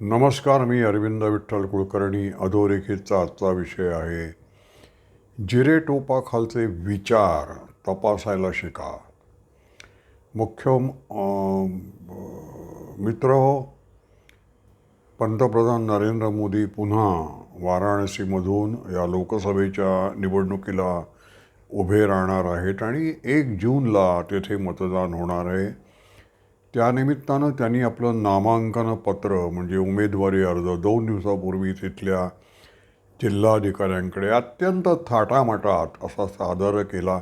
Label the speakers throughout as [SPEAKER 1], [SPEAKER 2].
[SPEAKER 1] नमस्कार मी अरविंद विठ्ठल कुलकर्णी. अधोरेखितचा आजचा विषय आहे जिरे टोपाखालचे विचार तपासायला शिका. मुख्य मित्र हो पंतप्रधान नरेंद्र मोदी पुन्हा वाराणसीमधून या लोकसभेच्या निवडणुकीला उभे राहणार आहेत आणि एक जूनला तेथे मतदान होणार आहे. त्यानिमित्तानं त्यांनी आपलं नामांकन पत्र म्हणजे उमेदवारी अर्ज दोन दिवसापूर्वी तिथल्या जिल्हाधिकाऱ्यांकडे अत्यंत थाटामाटात असा सादर केला.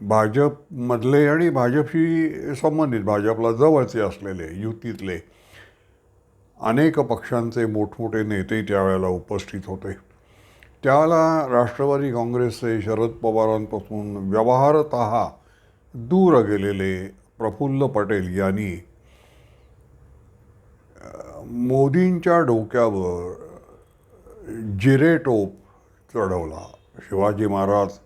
[SPEAKER 1] भाजपमधले आणि भाजपशी संबंधित भाजपला जवळचे असलेले युतीतले अनेक पक्षांचे मोठमोठे नेते त्यावेळेला उपस्थित होते. त्यावेळेला राष्ट्रवादी काँग्रेसचे शरद पवारांपासून व्यवहारत दूर गेलेले प्रफुल्ल पटेल यांनी मोदींच्या डोक्यावर जिरेटोप चढवला. शिवाजी महाराज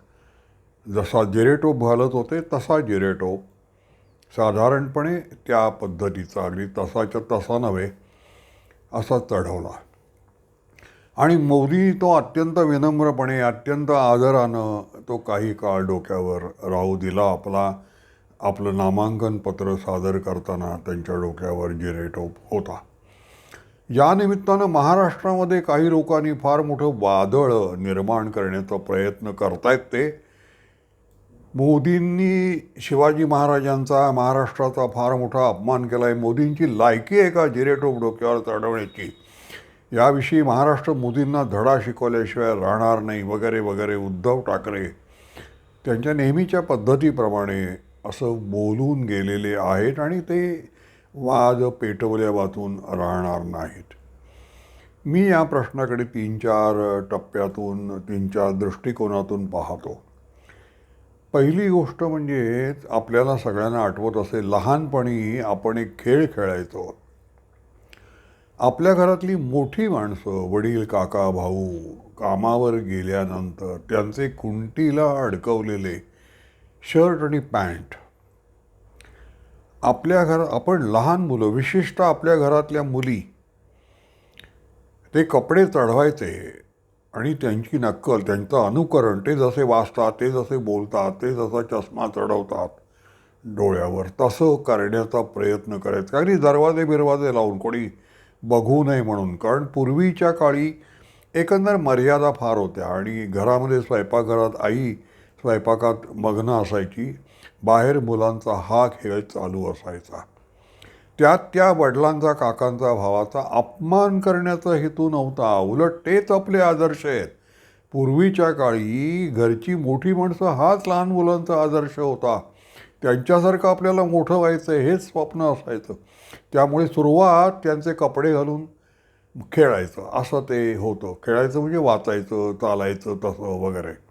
[SPEAKER 1] जसा जिरेटोप घालत होते तसा जिरेटोप साधारणपणे त्या पद्धतीचा अगदी तसाच्या तसा नव्हे असा चढवला. आणि मोदी तो अत्यंत विनम्रपणे अत्यंत आदरानं तो काही काळ डोक्यावर राहू दिला आपला आपलं नामांकन पत्र सादर करताना त्यांच्या डोक्यावर जिरेटोप होता. या निमित्तानं महाराष्ट्रामध्ये काही लोकांनी फार मोठं वादळ निर्माण करण्याचा प्रयत्न करतायत ते. मोदींनी शिवाजी महाराजांचा महाराष्ट्राचा फार मोठा अपमान केला आहे मोदींची लायकी आहे का जिरेटोप डोक्यावर चढवण्याची? याविषयी महाराष्ट्र मोदींना धडा शिकवल्याशिवाय राहणार नाही वगैरे वगैरे उद्धव ठाकरे. त्यांच्या नेहमीच्या पद्धतीप्रमाणे असं बोलून गेलेले आहेत आणि ते वाद पेटवल्या वाचून राहणार नाहीत. मी या प्रश्नाकडे तीन चार टप्प्यातून तीन चार दृष्टिकोनातून पाहतो. पहिली गोष्ट म्हणजे आपल्याला सगळ्यांना आठवत असेल लहानपणी आपण एक खेळ खेळायचो. आपल्या घरातली मोठी माणसं वडील काका भाऊ कामावर गेल्यानंतर त्यांचे कुंटीला अडकवलेले शर्ट आणि पॅन्ट. आपल्या घर आपण लहान मुलं विशेषतः आपल्या घरातल्या मुली ते कपडे चढवायचे आणि त्यांची नक्कल त्यांचं अनुकरण ते जसे वाचतात ते जसे बोलतात ते जसा चष्मा चढवतात डोळ्यावर तसं करण्याचा प्रयत्न करायचा. अगदी दरवाजे बिरवाजे लावून कोणी बघू नये म्हणून. कारण पूर्वीच्या काळी एकंदर मर्यादा फार होत्या आणि घरामध्ये स्वयंपाकघरात आई स्वयंपाकात मग्न असायची बाहेर मुलांचा हा खेळ चालू असायचा. त्यात त्या वडिलांचा काकांचा भावाचा अपमान करण्याचा हेतू नव्हता. उलट तेच आपले आदर्श आहेत. पूर्वीच्या काळी घरची मोठी माणसं हाच लहान मुलांचा आदर्श होता. त्यांच्यासारखं आपल्याला मोठं व्हायचं आहे हेच स्वप्न असायचं. त्यामुळे सुरुवात त्यांचे कपडे घालून खेळायचं. असं ते होतं. खेळायचं म्हणजे वाचायचं चालायचं तसं वगैरे.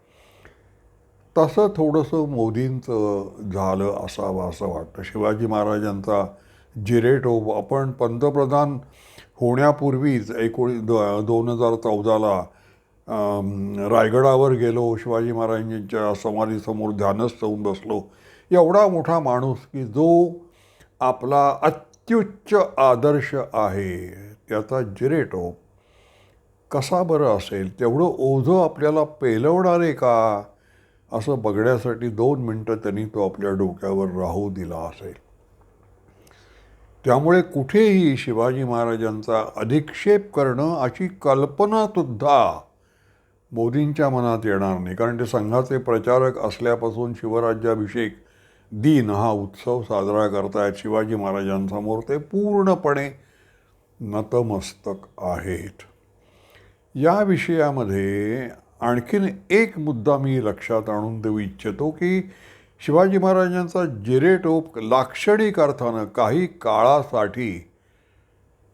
[SPEAKER 1] तसं थोडंसं मोदींचं झालं असावं असं वाटतं. शिवाजी महाराजांचा जिरेटोप आपण पंतप्रधान होण्यापूर्वीच एकोणी दो दोन हजार चौदाला रायगडावर गेलो शिवाजी महाराजांच्या समाधीसमोर ध्यानस्थ होऊन बसलो. एवढा मोठा माणूस की जो आपला अत्युच्च आदर्श आहे त्याचा जिरेटोप कसा बरं असेल? तेवढं ओझं आपल्याला पेलवणार आहे का? असं बघण्यासाठी दोन मिनटं त्यांनी तो आपल्या डोक्यावर राहू दिला असेल. त्यामुळे कुठेही शिवाजी महाराजांचा अधिक्षेप करणं अशी कल्पनासुद्धा मोदींच्या मनात येणार नाही. कारण ते संघाचे प्रचारक असल्यापासून शिवराज्याभिषेक दिन हा उत्सव साजरा करतायत शिवाजी महाराजांसमोर. ते पूर्णपणे नतमस्तक आहेत. या विषयामध्ये आणखीन एक मुद्दा मी लक्षात आणून देऊ इच्छितो की शिवाजी महाराजांचा जिरेटोप लाक्षणिक अर्थानं काही काळासाठी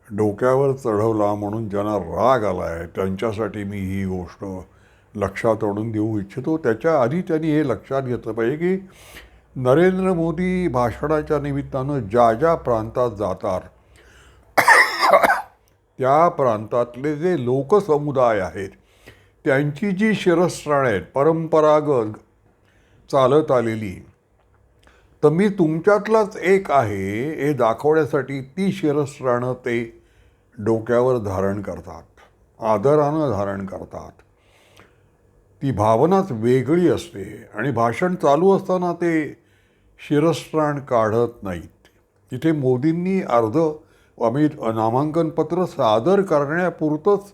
[SPEAKER 1] डोक्यावर चढवला म्हणून ज्यांना राग आला आहे त्यांच्यासाठी मी ही गोष्ट लक्षात आणून देऊ इच्छितो. त्याच्या आधी त्यांनी हे लक्षात घेतलं पाहिजे की नरेंद्र मोदी भाषणाच्या निमित्तानं ज्या ज्या प्रांतात जातात त्या प्रांतातले जे लोकसमुदाय आहेत त्यांची जी शिरस्त्राण आहेत परंपरागत चालत आलेली तर मी तुमच्यातलाच एक आहे हे दाखवण्यासाठी ती शिरस्त्राणं ते डोक्यावर धारण करतात आदरानं धारण करतात. ती भावनाच वेगळी असते आणि भाषण चालू असताना ते शिरस्त्राण काढत नाहीत. तिथे मोदींनी अर्ध आम्ही नामांकनपत्र सादर करण्यापुरतंच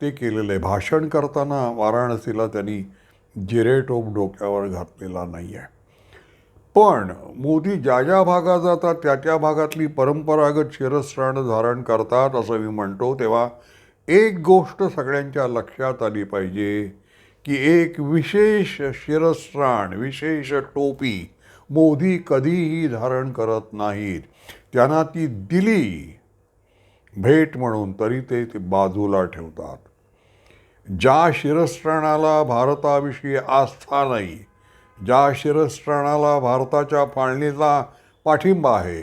[SPEAKER 1] ते केलेलं आहे. भाषण करताना वाराणसीला त्यांनी जिरेटोप डोक्यावर घातलेला नाही आहे. पण मोदी ज्या ज्या भागात जातात त्या त्या भागातली परंपरागत शिरस्त्राण धारण करतात असं मी म्हणतो तेव्हा एक गोष्ट सगळ्यांच्या लक्षात आली पाहिजे की एक विशेष शिरस्त्राण विशेष टोपी मोदी कधीही धारण करत नाहीत. त्यांना ती दिली भेट म्हणून तरी ते ते बाजूला ठेवतात. ज्या शिरस्त्राणाला भारताविषयी आस्था नाही ज्या शिरस्त्राणाला भारताच्या फाळणीचा पाठिंबा आहे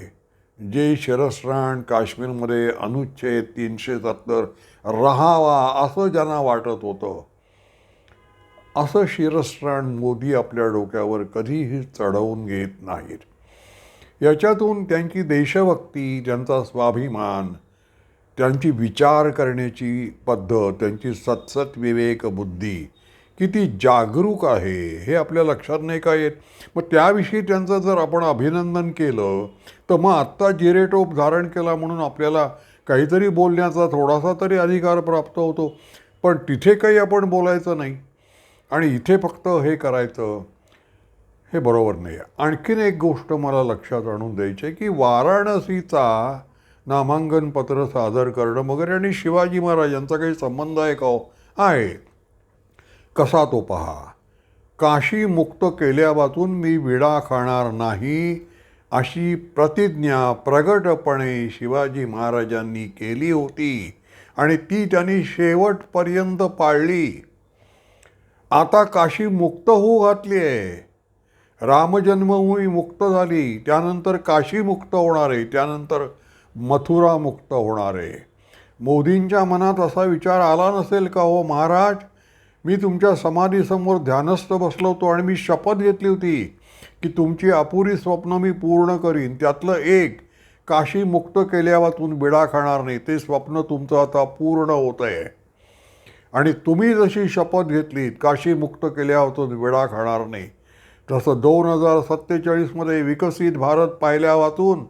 [SPEAKER 1] जे शिरस्त्राण काश्मीरमध्ये अनुच्छेद तीनशे सत्तर राहावा असं ज्यांना वाटत होतं असं शिरस्त्राण मोदी आपल्या डोक्यावर कधीही चढवून घेत नाहीत. याच्यातून त्यांची देशभक्ती त्यांचा स्वाभिमान त्यांची विचार करण्याची पद्धत त्यांची सतसत विवेक बुद्धी किती जागरूक आहे हे आपल्या लक्षात नाही का येत? मग त्याविषयी त्यांचं जर आपण अभिनंदन केलं तर मग आत्ता जिरेटोप धारण केला म्हणून आपल्याला काहीतरी बोलण्याचा थोडासा तरी अधिकार प्राप्त होतो. पण तिथे काही आपण बोलायचं नाही. आणि इथे फक्त हे करायचं हे बरोबर नाही. आहे आणखीन एक गोष्ट मला लक्षात आणून द्यायची आहे की वाराणसीचा नामांकन पत्र सादर करणं वगैरे आणि शिवाजी महाराज यांचा काही संबंध आहे का हो? आहे. कसा तो पहा. काशी मुक्त केल्यापासून मी विडा खाणार नाही अशी प्रतिज्ञा प्रगटपणे शिवाजी महाराजांनी केली होती आणि ती त्यांनी शेवटपर्यंत पाळली. आता काशी मुक्त होऊ घातली आहे. रामजन्मभूमी मुक्त झाली. त्यानंतर काशी मुक्त होणार आहे. त्यानंतर मथुरा मुक्त होणार. आहे मोदींच्या मनात असा विचार आला नसेल का हो महाराज मी तुमच्या समाधीसमोर ध्यानस्थ बसलो होतो आणि मी शपथ घेतली होती की तुमची अपुरी स्वप्न मी पूर्ण करीन. त्यातलं एक काशी मुक्त केल्यावातून बिडा खाणार नाही. ते स्वप्न तुमचं आता पूर्ण होत आहे आणि तुम्ही जशी शपथ घेतलीत काशी मुक्त केल्यावातून विडा खाणार नाही. तसं दोन हजार सत्तेचाळीसमध्ये विकसित भारत पाहिल्या वाचून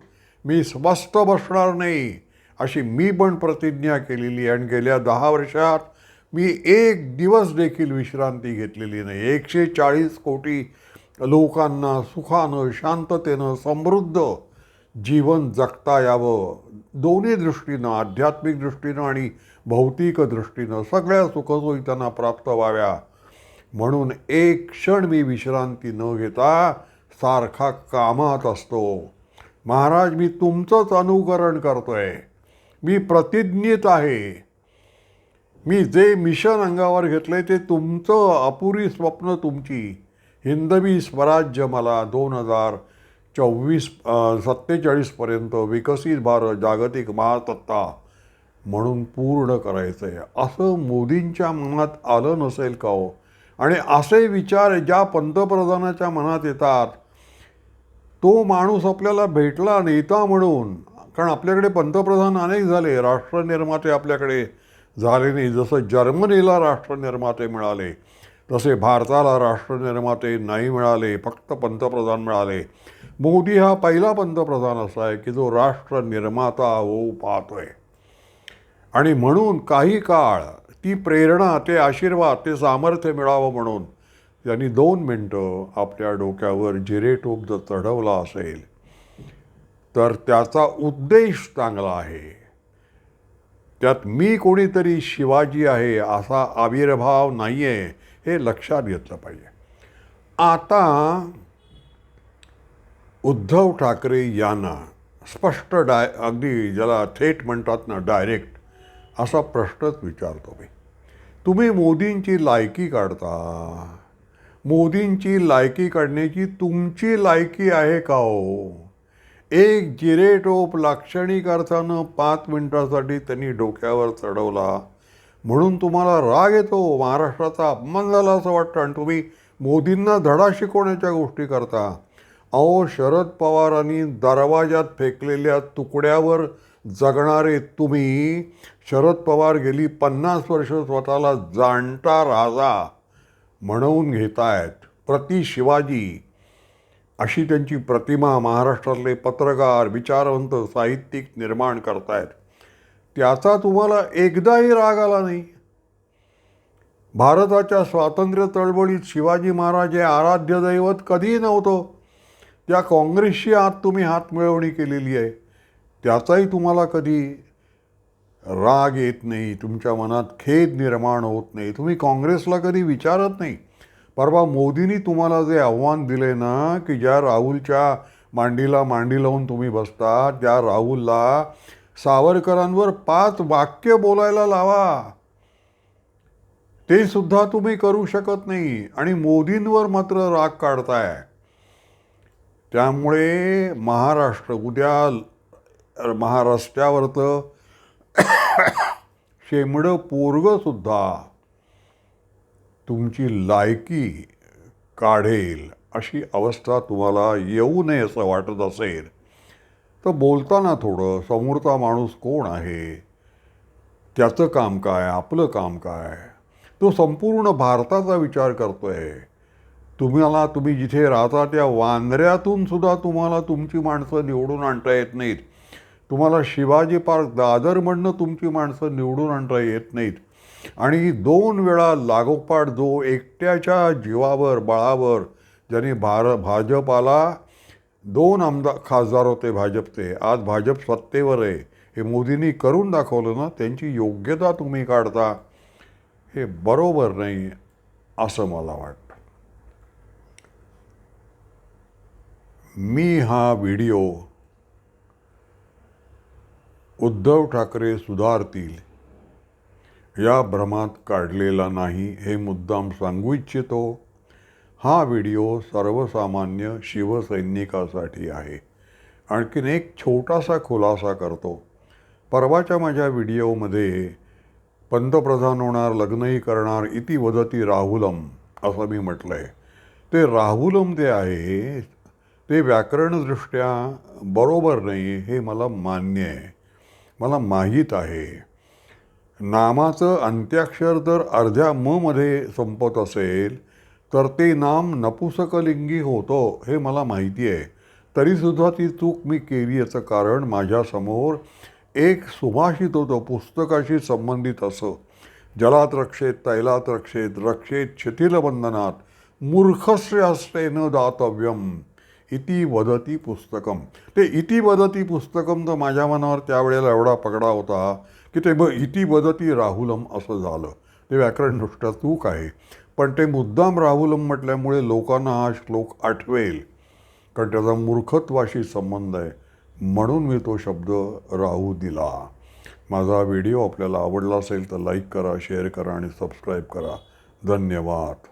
[SPEAKER 1] मी स्वस्थ बसणार नाही अशी मी पण प्रतिज्ञा केलेली आहे. आणि गेल्या दहा वर्षात मी एक दिवस देखील विश्रांती घेतलेली नाही. एकशे चाळीस कोटी लोकांना सुखानं शांततेनं समृद्ध जीवन जगता यावं. दोन्ही दृष्टीनं आध्यात्मिक दृष्टीनं आणि भौतिक दृष्टीनं सगळ्या सुखसोयी त्यांना प्राप्त व्हाव्या. म्हणून एक क्षण मी विश्रांती न घेता सारखा कामात असतो. महाराज मी तुमचंच अनुकरण करतोय. मी प्रतिज्ञित आहे. मी जे मिशन अंगावर घेतलंय ते तुमचं अपुरी स्वप्न तुमची. हिंदवी स्वराज्य मला दोन हजार चोवीस सत्तेचाळीसपर्यंत विकसित भारत जागतिक महासत्ता म्हणून पूर्ण करायचं आहे असं मोदींच्या मनात आलं नसेल का हो? आणि असे विचार ज्या पंतप्रधानाच्या मनात येतात तो माणूस आपल्याला भेटला नेता म्हणून. कारण आपल्याकडे पंतप्रधान अनेक झाले राष्ट्रनिर्माते आपल्याकडे झाले नाही. जसं जर्मनीला राष्ट्रनिर्माते मिळाले तसे भारताला राष्ट्रनिर्माते नाही मिळाले फक्त पंतप्रधान मिळाले. मोदी हा पहिला पंतप्रधान असा आहे की जो राष्ट्रनिर्माता होऊ पाहतोय. आणि म्हणून काही काळ ती प्रेरणा ते आशीर्वाद ते सामर्थ्य मिळावं म्हणून त्यांनी दोन मिनटं आपल्या डोक्यावर जिरेटोप जर चढवला असेल तर त्याचा उद्देश चांगला आहे. त्यात मी कोणीतरी शिवाजी आहे असा आविर्भाव नाही आहे हे लक्षात घेतलं पाहिजे. आता उद्धव ठाकरे यांना स्पष्ट डाय अगदी ज्याला थेट म्हणतात ना डायरेक्ट असा प्रश्नच विचारतो मी. तुम्ही मोदींची लायकी काढता मोदींची लायकी काढण्याची तुमची लायकी आहे का हो? एक जिरेटोप लाक्षणिक अर्थानं पाच मिनिटासाठी त्यांनी डोक्यावर चढवला. म्हणून तुम्हाला राग येतो महाराष्ट्राचा अपमान झाला असं वाटतं आणि तुम्ही मोदींना धडा शिकवण्याच्या गोष्टी करता. अहो शरद पवारांनी दरवाजात फेकलेल्या तुकड्यावर जगणारे तुम्ही शरद पवार गेली पन्नास वर्ष स्वतःला जाणता राजा. म्हणवून घेत आहेत प्रति शिवाजी. अशी त्यांची प्रतिमा महाराष्ट्रातले पत्रकार विचारवंत साहित्यिक निर्माण करतायत. त्याचा तुम्हाला एकदाही राग आला नाही. भारताच्या स्वातंत्र्य चळवळीत शिवाजी महाराज हे आराध्य दैवत कधीही नव्हतं. त्या काँग्रेसशी आत तुम्ही हात मिळवणी केलेली आहे. त्याचाही तुम्हाला कधी राग येत नाही तुमच्या मनात खेद निर्माण होत नाही तुम्ही काँग्रेसला कधी विचारत नाही. परवा मोदींनी तुम्हाला जे आव्हान दिले ना की ज्या राहुलच्या मांडीला मांडी लावून तुम्ही बसता त्या राहुलला सावरकरांवर पाच वाक्य बोलायला लावा. ते सुद्धा तुम्ही करू शकत नाही आणि मोदींवर मात्र राग काढताय. त्यामुळे महाराष्ट्र उद्या महाराष्ट्रावरचं शेमडं पोरगंसुद्धा तुमची लायकी काढेल अशी अवस्था तुम्हाला येऊ नये असं वाटत असेल तर बोलताना थोडं समोरचा माणूस कोण आहे? त्याचं काम काय? आपलं काम काय? तो संपूर्ण भारताचा विचार करतोय. तुम्हाला तुम्ही जिथे राहता त्या वांद्र्यातून सुद्धा तुम्हाला तुमची माणसं निवडून आणता येत नाहीत. तुम्हाला शिवाजी पार्क दादरमधनं तुमची माणसं निवडून आणता येत नाहीत. आणि दोन वेळा लागोपाठ जो एकट्याच्या जीवावर बळावर ज्याने भार भाजपाला दोन आमदार खासदार होते भाजपचे. आज भाजप सत्तेवर आहे. हे मोदींनी करून दाखवलं ना त्यांची योग्यता तुम्ही काढता हे बरोबर नाही असं मला वाटतं. मी हा व्हिडिओ उद्धव ठाकरे सुधारतील. या भ्रमात काढलेला नाही हे मुद्दाम सांगू इच्छितो. हा व्हिडिओ सर्वसामान्य शिवसैनिकासाठी आहे. आणखीन एक छोटासा खुलासा करतो. परवाच्या माझ्या व्हिडिओमध्ये पंतप्रधान होणार लग्नही करणार इति वदती राहुलम असं मी म्हटलं आहे ते राहुलम जे आहे ते व्याकरणदृष्ट्या बरोबर नाही हे मला मान्य आहे. मला माहीत आहे. नामाचं अंत्याक्षर जर अर्ध्या म मध्ये संपत असेल तर ते नाम नपुसकलिंगी होतं हे मला माहिती आहे. तरीसुद्धा ती चूक मी केली याचं कारण माझ्यासमोर एक सुभाषित होतं पुस्तकाशी संबंधित असं. जलात रक्षेत तैलात रक्षेत रक्षेत शिथिलबंधनात मूर्खस्य हस्ते न दातव्यम. इति वदती पुस्तकम। ते इति वदती पुस्तकम तर माझ्या मनावर त्यावेळेला एवढा पगडा होता की ते ब इति वदती राहुलम असं झालं. ते व्याकरणदृष्ट्या चूक आहे. पण ते मुद्दाम राहुलम म्हटल्यामुळे लोकांना हा श्लोक आठवेल. कारण त्याचा मूर्खत्वाशी संबंध आहे. म्हणून मी तो शब्द राहू दिला. माझा व्हिडिओ आपल्याला आवडला असेल तर लाईक करा शेअर करा आणि सबस्क्राईब करा. धन्यवाद.